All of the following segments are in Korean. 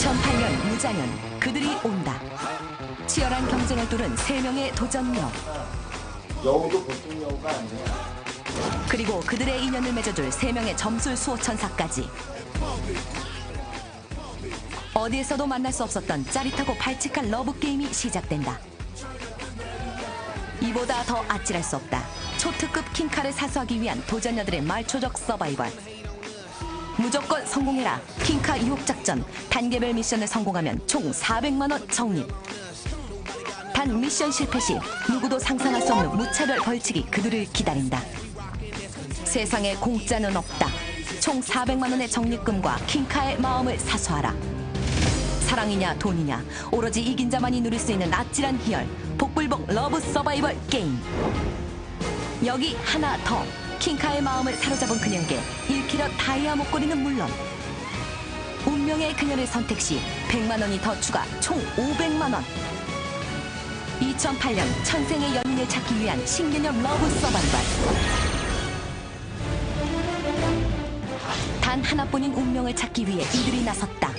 2008년 무자년 그들이 온다. 치열한 경쟁을 뚫은 세명의 도전녀 여우도 보통 여우가 아니야. 그리고 그들의 인연을 맺어줄 세명의 점술 수호천사까지 어디에서도 만날 수 없었던 짜릿하고 발칙한 러브게임이 시작된다. 이보다 더 아찔할 수 없다. 초특급 킹카를 사수하기 위한 도전녀들의 말초적 서바이벌. 무조건 성공해라. 킹카 유혹 작전. 단계별 미션을 성공하면 총 400만 원 적립. 단 미션 실패 시 누구도 상상할 수 없는 무차별 벌칙이 그들을 기다린다. 세상에 공짜는 없다. 총 400만 원의 적립금과 킹카의 마음을 사수하라. 사랑이냐 돈이냐 오로지 이긴 자만이 누릴 수 있는 아찔한 희열 복불복 러브 서바이벌 게임 여기 하나 더 킹카의 마음을 사로잡은 그녀에게 1캐럿 다이아 목걸이는 물론 운명의 그녀를 선택 시 100만 원이 더 추가 총 500만 원 2008년 천생의 연인을 찾기 위한 신개념 러브 서바이벌 단 하나뿐인 운명을 찾기 위해 이들이 나섰다.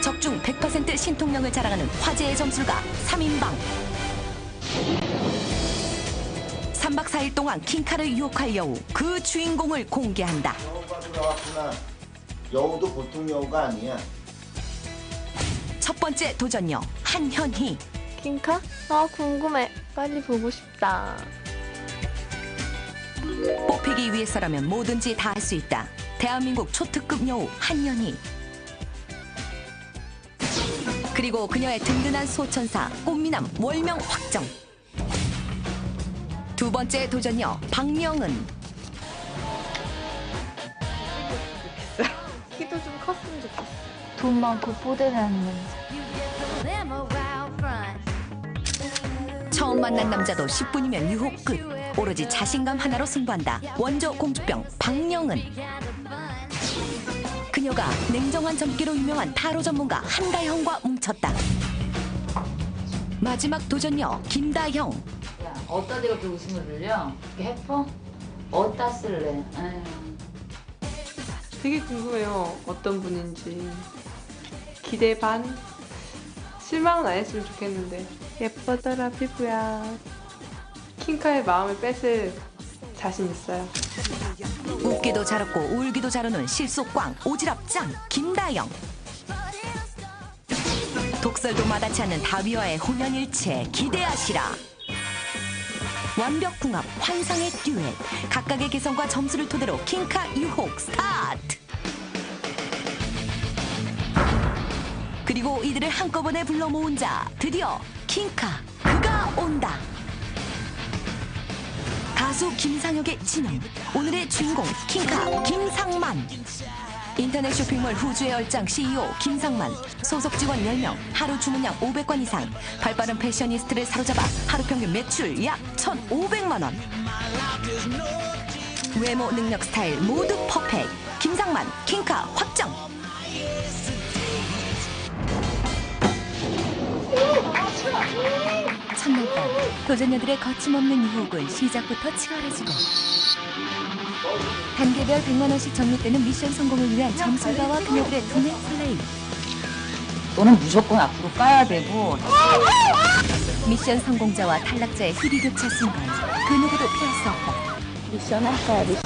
적중 100% 신통력을 자랑하는 화제의 점술가 3인방. 3박 4일 동안 킹카를 유혹할 여우 그 주인공을 공개한다. 여우가. 여우도 보통 여우가 아니야. 첫 번째 도전녀 한현희. 킹카? 아 궁금해. 빨리 보고 싶다. 뽑히기 위해서라면 뭐든지 다 할 수 있다. 대한민국 초특급 여우 한현희. 그리고 그녀의 든든한 소천사 꽃미남 월명 확정. 두 번째 도전녀 박명은 키도 좀 컸으면 좋겠어. 돈 많고 뽀대는 남자. 처음 만난 남자도 10분이면 유혹 끝. 오로지 자신감 하나로 승부한다. 원조 공주병 박영은. 그녀가 냉정한 점괘로 유명한 타로 전문가 한다형과 뭉쳤다. 마지막 도전녀 김다형. 야, 어디다 대고 이렇게 웃음을 흘려? 이렇게 해퍼? 어디다 쓸래? 아유. 되게 궁금해요. 어떤 분인지. 기대 반. 실망은 안 했으면 좋겠는데. 예뻐더라, 피부야. 킹카의 마음을 뺏을 자신 있어요. 웃기도 잘 웃고 울기도 잘 우는 실속광 오지랖 짱 김다영. 독설도 마다치 않는 다비와의 혼연일체 기대하시라. 완벽 궁합 환상의 듀엣 각각의 개성과 점수를 토대로 킹카 유혹 스타트. 그리고 이들을 한꺼번에 불러 모은 자 드디어 킹카 그가 온다. 가수 김상혁의 진영 오늘의 주인공 킹카 김상만 인터넷 쇼핑몰 후주의 얼짱 CEO 김상만. 소속 직원 10명 하루 주문량 500건 이상. 발빠른 패셔니스트를 사로잡아 하루 평균 매출 약 1,500만 원. 외모 능력 스타일 모두 퍼펙트. 김상만 킹카 확정. 첫날 밤 도전녀들의 거침없는 유혹은 시작부터 치열해지고 단계별 100만 원씩 적립되는 미션 성공을 위한 점술가와 그녀들의 두뇌 플레이 너는 무조건 앞으로 까야 되고 미션 성공자와 탈락자의 희비 교차 순간 그 누구도 피할 수 없다 미션 할 거야 미션.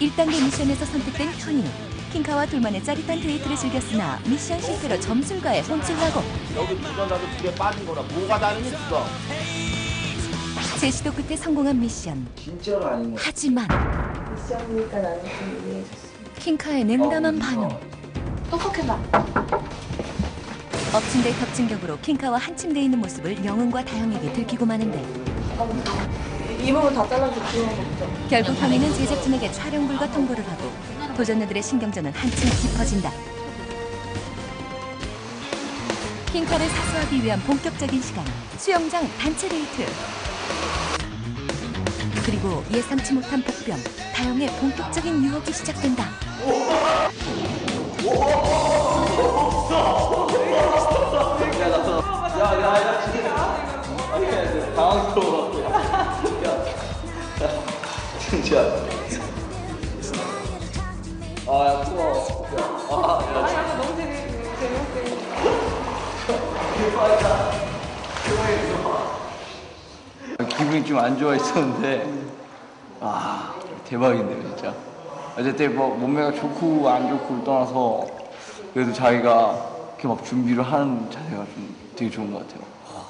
1단계 미션에서 선택된 현이 킹카와 둘만의 짜릿한 데이트를 즐겼으나 미션 실패로 점술가에 혼쭐나고 여기 두번 나도 두 개 빠진 거라. 뭐가 다르니 그거? 제시도 끝에 성공한 미션 진짜로 아닌 거. 하지만 미션이니까 나는 좀 이해해줬어. 킹카의 냉담한 반응 똑똑해봐. 엎친 데 덮친 격으로 킹카와 한 침대에 있는 모습을 영은과 다영에게 들키고 마는데 이 부분 다 잘라서 그런 거 없죠. 결국 현이는 제작진에게 촬영 불가 통보를 하고 도전녀들의 신경전은 한층 깊어진다. 킹카를 사수하기 위한 본격적인 시간 수영장 단체 데이트 그리고 예상치 못한 복병 다영의 본격적인 유혹이 시작된다. 진짜. 기분이 좀 안 좋아 있었는데 아 대박인데요 진짜 어쨌든 뭐 몸매가 좋고 안 좋고를 떠나서 그래도 자기가 이렇게 막 준비를 하는 자세가 좀 되게 좋은 것 같아요 와,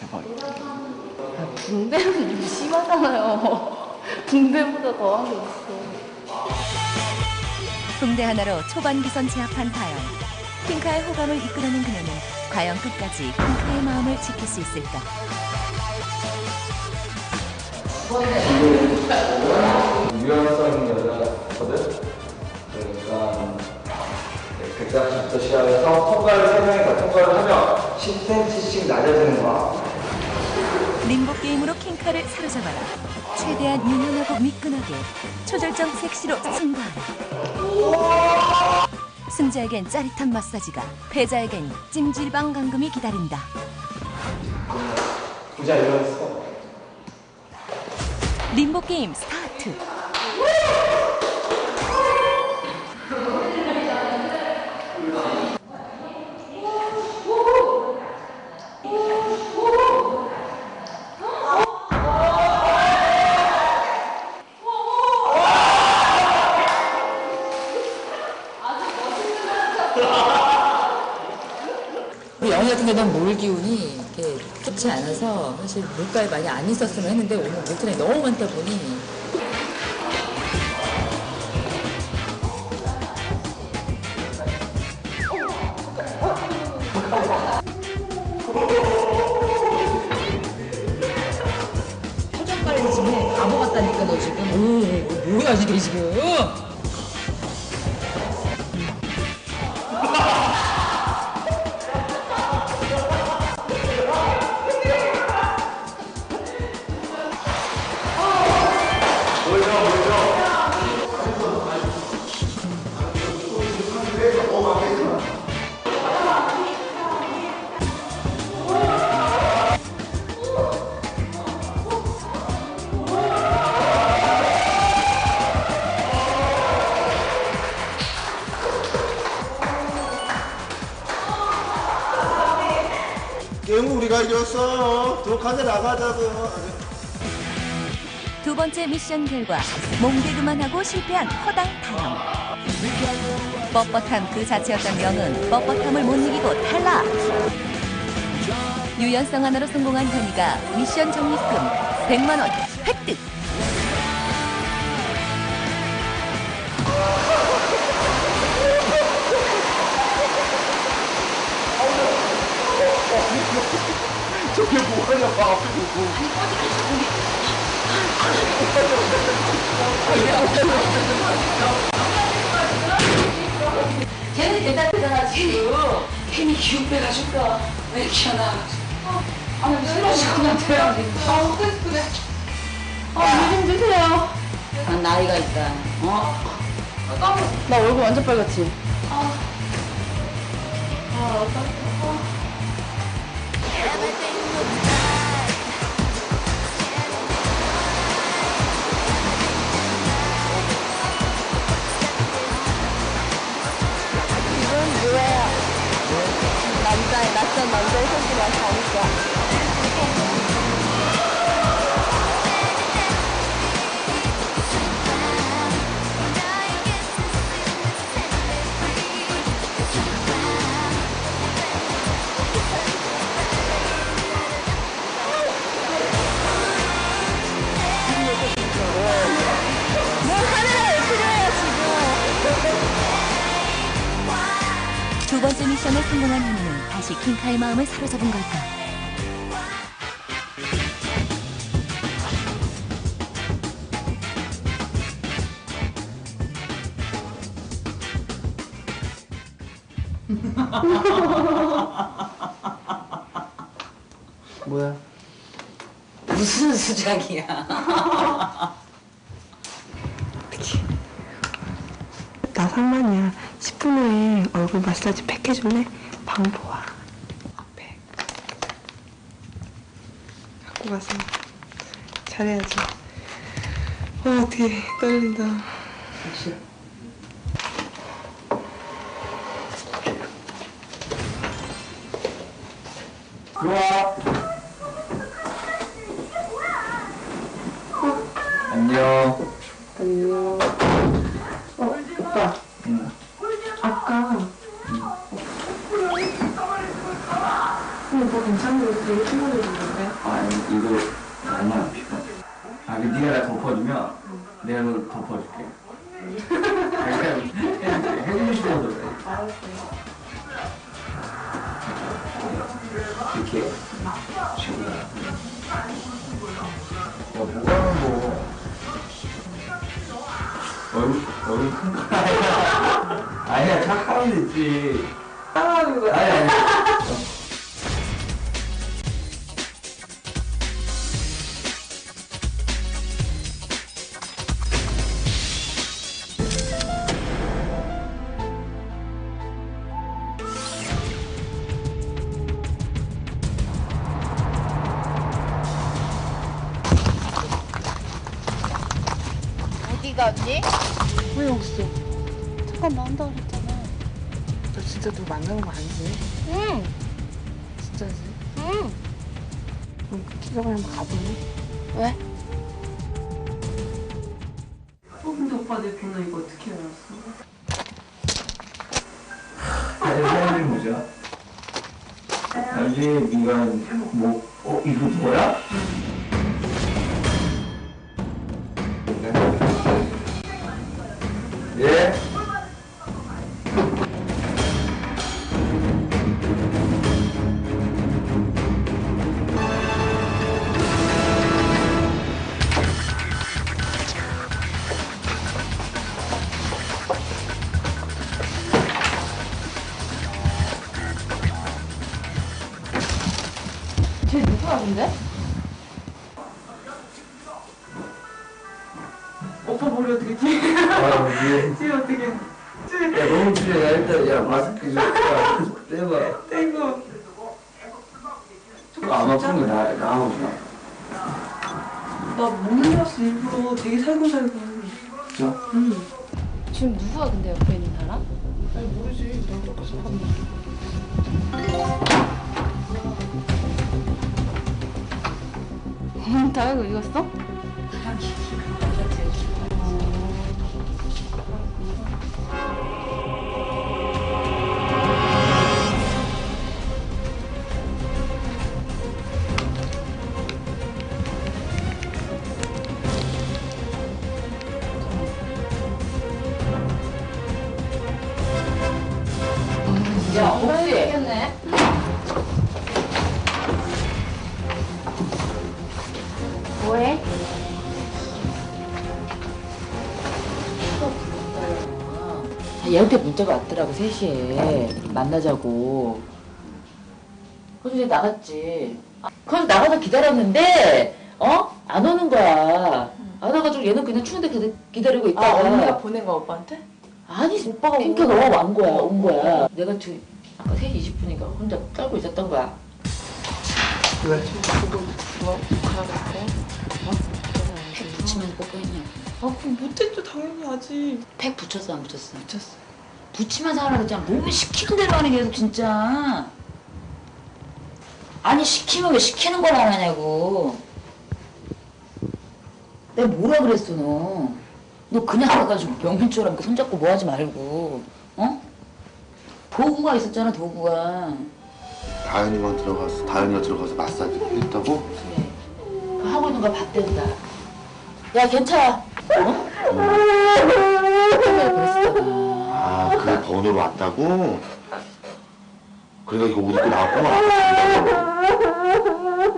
대박이다 붕대는 좀 심하잖아요. 붕대보다 더한 게 있어. 붕대 하나로 초반 기선 제압한 다영. 킹카의 호감을 이끌어낸 그녀는 과연 끝까지 킹카의 마음을 지킬 수 있을까? 유연성 있는 여자거든 그러니까 130부터 시작해서 통과를 세 명이서 통과를 하면 10cm씩 낮아지는 거야 림보 게임으로 킹카를 사로잡아라. 최대한 유연하고 미끈하게 초절정 섹시로 승부하라. 승자에겐 짜릿한 마사지가, 패자에겐 찜질방 감금이 기다린다. 부자 일어났어 림보 게임 스타트. 영희 같은 경우는 물 기운이 이렇게 좋지 않아서 사실 물가에 많이 안 있었으면 했는데 오늘 물통이 너무 많다 보니. 표정빨리 지금 바보 같다니까 너 지금. 오 뭐야 이게 지금 우리가 이겼어. 들어가자 나가자고. 두 번째 미션 결과 몸개그만 하고 실패한 허당 타영. 뻣뻣함 그 자체였던 명은 뻣뻣함을 못 이기고 탈락. 유연성 하나로 성공한 현이가 미션 적립금 100만 원 획득. 저게 뭐하냐고 앞에 보고 걔는 대단하잖아 지금. 괜히 기운 빼가지고 왜 이렇게 하나. 아니 쓰러질 것 같아요. 아 그래 그래. 아물좀 주세요. 난 나이가 있다. 어? 나 얼굴 완전 빨갛지. 이건 뭐예요? 남자의 낯선 남자의 손길만 가니까. 마음을 사로잡은 걸까? 뭐야? 무슨 수작이야 나 상만이야 10분 후에 얼굴 마사지 팩 해줄래? 방 보아 갖고 가서 잘해야지 와 어떻게 떨린다. 들어와. 안 지금. 야, 뭐가 뭐. 얼굴, 얼굴 큰거 아니야. 아니야, 착하면 됐지. 따라하는 거야. 아니, 아니. 기적을 한번 가볼래? 왜? 어, 근데 오빠 내 번호 이거 어떻게 알았어? 사진 보자. 나중에 네가 뭐, 어, 이거 뭐야? 아, 예. 지 어떻게 야, 너무 추해. 나 일단, 야, 마스크 좀 야, 떼봐. 떼고 안 아픈 거 나, 나하고 나. 나못 눌렀어 일부러 되게 살고살고 진짜? 응 지금 누구야 근데 옆에 있는 사람? 아니 모르지 나 그렇게 응, 다 이거 읽었어? 야, 혹시 있겠네. 뭐해? 얘한테 문자가 왔더라고 3시에. 만나자고. 그래서 이제 나갔지. 아, 그래서 나가서 기다렸는데 어? 안 오는 거야. 안 와가지고 얘는 그냥 추운데 기다- 기다리고 있다가. 보낸 거 오빠한테? 아니 오빠가 핑크가 와, 온 거야 온 거야. 내가 저 아까 3시 20분인가 혼자 떨고 있었던 거야. 왜? 그거 뭐 가야겠대? 팩 붙이면 뽀뽀했냐 아 그럼 못했죠 당연히 아직 팩 붙였어 안 붙였어? 미쳤어 붙이면서 하라 그랬잖아. 몸이 시키는 대로 하는 게 계속 진짜. 아니 시키면 왜 시키는 걸 안 하냐고. 내가 뭐라 그랬어 너. 너 그냥 가가지고 명민처럼 이렇게 손잡고 뭐 하지 말고. 어? 도구가 있었잖아 도구가. 다현이만 들어가서 다현이가 들어가서 마사지 했다고? 그래. 그 하고 있는 거 봤댄다. 야 괜찮아. 어? 그랬었잖 아. 아 그게 번호로 왔다고? 그러니까 이거 옷 입고 나왔구나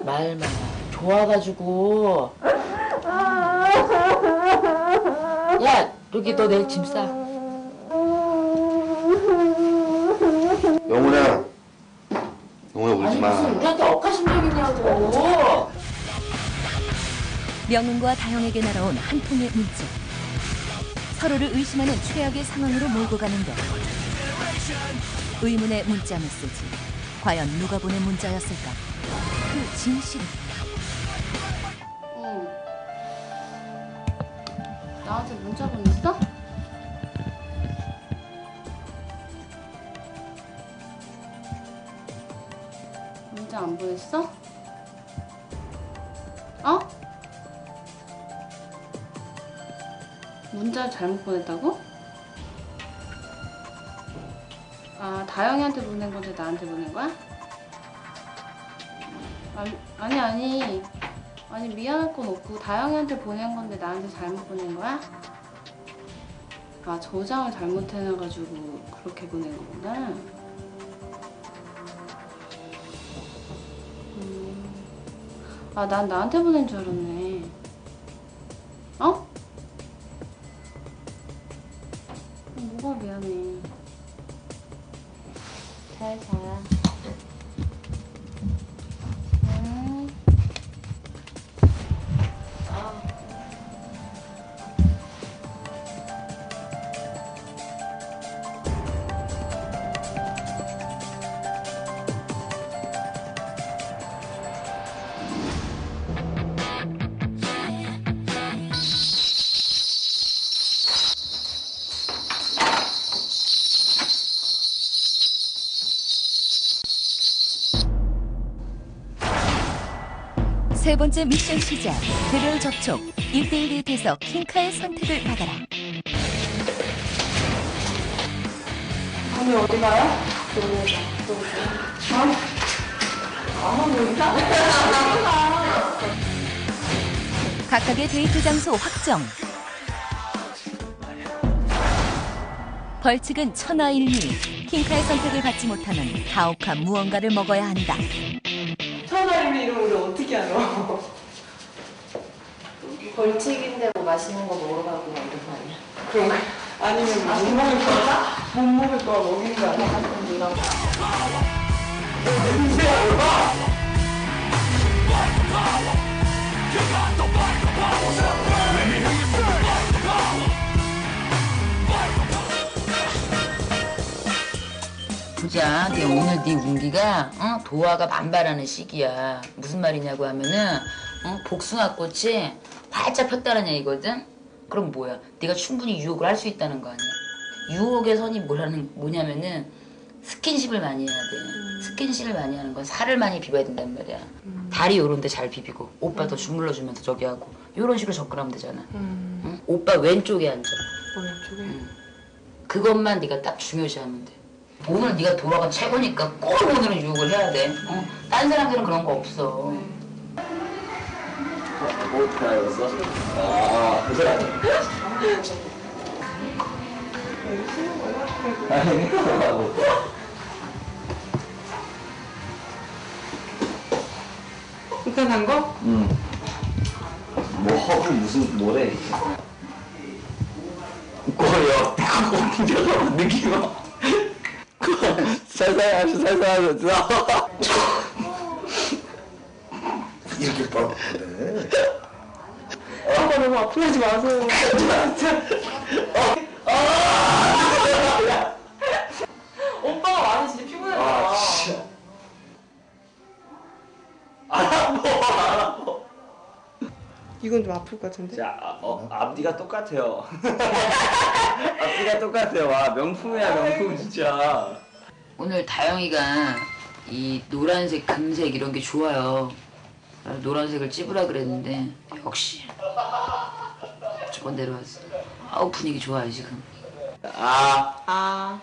말만 좋아가지고 야 여기 너 내일 짐 싸. 영훈아 영훈아 울지마 무슨 우리한테 억하심적이냐고. 명은과 다영에게 날아온 한 통의 문자. 서로를 의심하는 최악의 상황으로 몰고 가는데 의문의 문자 메시지. 과연 누가 보낸 문자였을까? 그 진실은 응. 나한테 문자 보냈어? 문자 안 보냈어? 어? 문자 잘못 보냈다고? 아 다영이한테 보낸 건데 나한테 보낸 거야? 아니 아니 아니 아니 미안할 건 없고 다영이한테 보낸 건데 나한테 잘못 보낸 거야? 아 저장을 잘못해놔가지고 그렇게 보낸 거구나. 음. 아 난 나한테 보낸 줄 알았네. 세 번째 미션 시작. 대별 접촉. 1대1 데이트에서 킹카의 선택을 받아라. 각각의 데이트 장소 확정. 벌칙은 천하일미. 킹카의 선택을 받지 못하면 가혹한 무언가를 먹어야 한다. 알아? 벌칙인데 뭐 맛있는 거 먹으러 가고 막 이런 거 아니야? 그런 거 아니면 못 먹을 거야? 못 먹을 거야 먹인 거 아니야? 네 오늘 네 운기가 어? 도화가 만발하는 시기야. 무슨 말이냐고 하면은 어? 복숭아꽃이 활짝 폈다는 얘기거든. 그럼 뭐야? 네가 충분히 유혹을 할 수 있다는 거 아니야. 유혹의 선이 뭐라는 뭐냐면은 스킨십을 많이 해야 돼. 스킨십을 많이 하는 건 살을 많이 비벼야 된단 말이야. 다리 요런 데 잘 비비고 오빠 더 주물러 주면서 저기 하고 요런 식으로 접근하면 되잖아. 응? 오빠 왼쪽에 앉아. 왼쪽에 그것만 네가 딱 중요시하면 돼. 오늘 네가 돌아가 최고니까 꼭 오늘은 유혹을 해야 돼. 어? 다른 사람들은 그런 거 없어. 어떻게 알았어? 아, 그래. 아니, 그러고. 불편한 거? 응. 뭐 허브 무슨 뭐래? 꼬여. 잠깐만 느낌아. 살살하면서 살살 하면서. 이렇게 뻔뻔해. 아빠 너무 아프지 마세요. 오빠가 많이 진짜. 아. 이건 좀 아플 것 같은데? 자, 아, 어, 앞뒤가 똑같아요. 앞뒤가 똑같아요. 와, 명품이야, 명품 진짜. 오늘 다영이가 이 노란색, 금색 이런 게 좋아요. 나 노란색을 찝으라 그랬는데 역시 저건 내려왔어. 아우 분위기 좋아요 지금. 아, 아,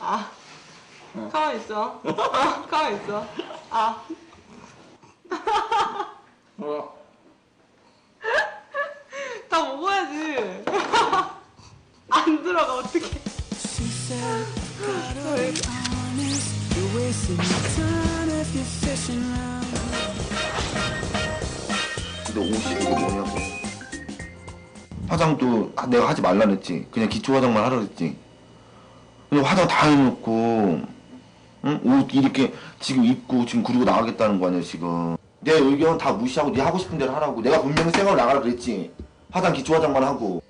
아. 가만 있어. 가만 있어. 아. 어. 다 먹어야지. 안 들어가 어떡 화장도 아, 내가 하지 말라 그랬지. 그냥 기초 화장만 하라 그랬지. 근데 화장 다 해놓고, 응? 옷 이렇게 지금 입고 지금 그러고 나가겠다는 거 아니야, 지금. 내 의견 다 무시하고 네 하고 싶은 대로 하라고. 내가 분명히 생각을 나가라 그랬지. 화장 기초 화장만 하고.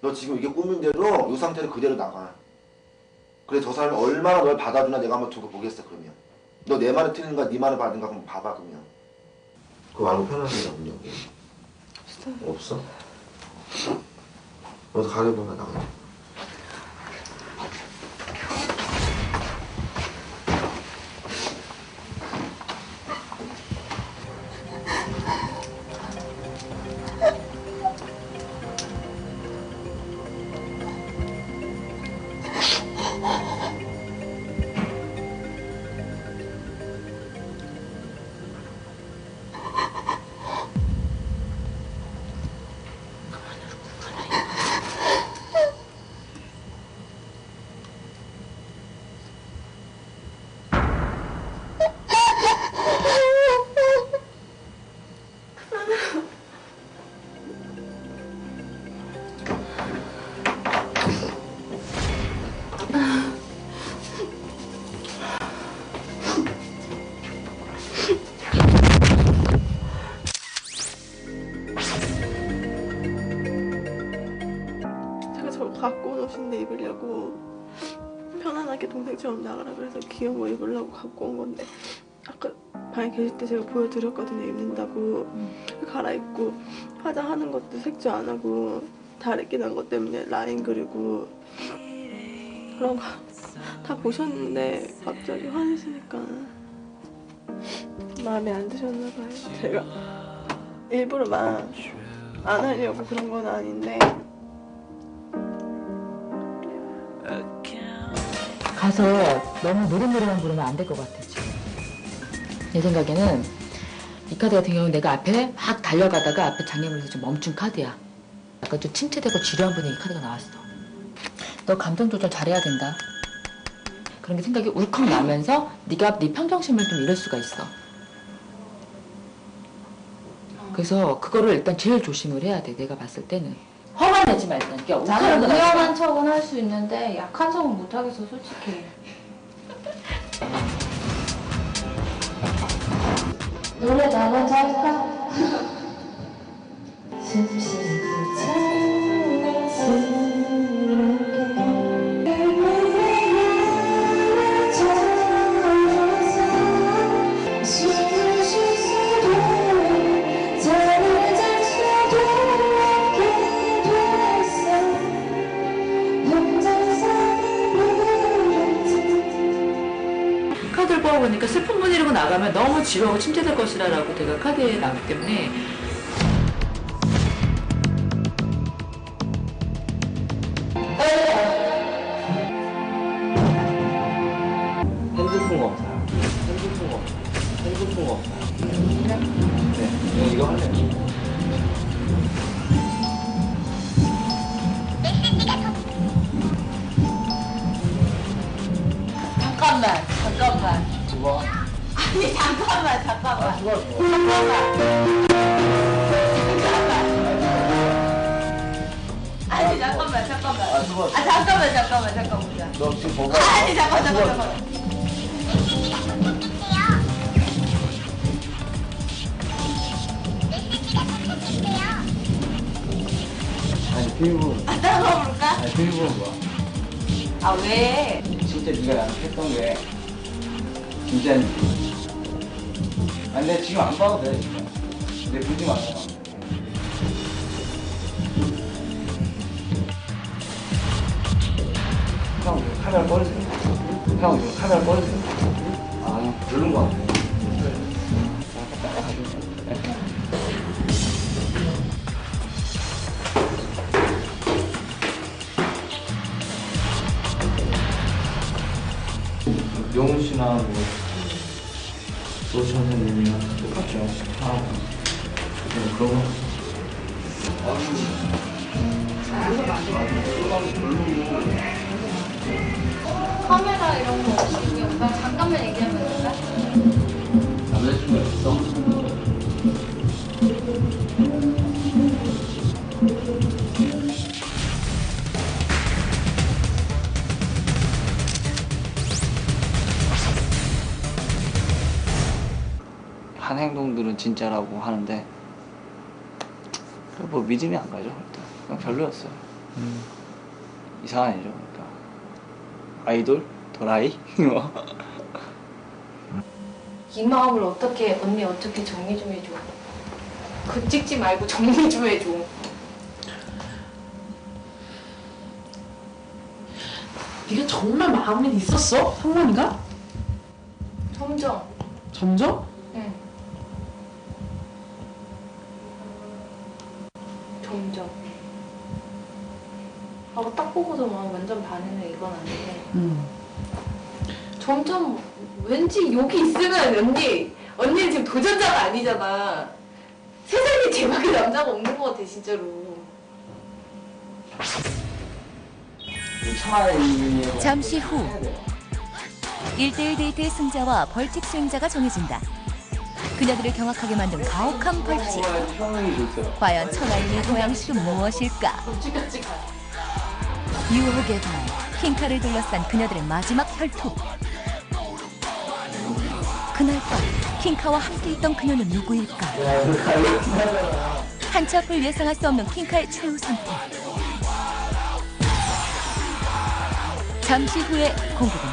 너 지금 이게 꾸민 대로 이 상태로 그대로 나가. 그래 저 사람이 얼마나 널 받아주나 내가 한번 두고 보겠어 그러면. 너 내 말을 틀린가 네 말을 받은가 한번 봐봐 그러면. 그거 말고 편한 게 없냐고. 없어? 너도 가려보면 나가. 동생처럼 나가라 그래서 귀여운 거 입으려고 갖고 온 건데 아까 방에 계실 때 제가 보여드렸거든요. 입는다고. 갈아입고 화장하는 것도 색조 안 하고 다래끼 난것 때문에 라인 그리고 그런 거 다 보셨는데 갑자기 화내시니까 마음에 안 드셨나 봐요. 제가 일부러 막 안 하려고 그런 건 아닌데 가서 너무 노릇노릇만 부르면 안 될 것 같아 지금. 내 생각에는 이 카드 같은 경우는 내가 앞에 막 달려가다가 앞에 장애물에서 좀 멈춘 카드야. 약간 좀 침체되고 지루한 분위기 카드가 나왔어. 너 감정 조절 잘해야 된다. 그런 게 생각이 울컥 나면서 네가 네 평정심을 좀 잃을 수가 있어. 그래서 그거를 일단 제일 조심을 해야 돼. 내가 봤을 때는 화가 내지 말자. 그러니까 나는 위험한 척은 할 수 있는데 약한 척은 못 하겠어 솔직히. 노래 나눠 잘까? 카드 나가면 너무 지루하고 침체될 것이라고 내가 카드에 나왔기 때문에 핸드폰 검사요. 핸드폰 검사. 핸드폰 검사요. 네, 이거 할래요. 잠깐만. 아니 잠깐만 잠깐만 아, 수고, 수고. 아니 잠깐만 잠깐만 아. 아 잠깐만 잠깐만 잠깐만 너 지금 뭐가? 아니 잠깐 아, 잠깐. 잠깐 아니, 비밀번호. 아 따라가 볼까? 아니, 뭐야? 아 왜? 진짜 네가 나한테 했던 게 진짜인지. 아니, 근데 지금 안 봐도 돼. 내 보지 마. 형, 카메라 꺼주세요. 형, 카메라 꺼주세요. 아, 별론 거 같아. 영훈 씨나 뭐, 또 선생님이랑 똑같죠. 하고. 뭐 그런 거. 카메라 이런 거 없이 그냥 잠깐만 얘기하면 될까? 남자친구 있어? 행동들은 진짜라고 하는데 뭐 믿음이 안 가죠 일단 그냥 별로였어요 이상한 일이죠 그러니까 아이돌? 도라이? 뭐이 마음을 어떻게 언니 어떻게 정리 좀 해줘. 그 찍지 말고 정리 좀 해줘. 네가 정말 마음에 있었어? 상만이가? 점점. 점점. 하고 딱 보고서 막 완전 반응은 이건 아닌데 응. 점점 왠지 여기 있으면 언니 언니는 지금 도전자가 아니잖아. 세상에 제밖에 남자가 없는 것 같아 진짜로. 차라리 잠시 후 1대1 데이트의 승자와 벌칙 수행자가 정해진다. 그녀들을 경악하게 만든 가혹한 벌칙. 좋더라 과연 천하인의 고양실은 무엇일까? 유혹의 밤, 킹카를 둘러싼 그녀들의 마지막 혈투. 그날 밤, 킹카와 함께 있던 그녀는 누구일까? 한치 앞을 예상할 수 없는 킹카의 최후 선택. 잠시 후에 공개됩니다.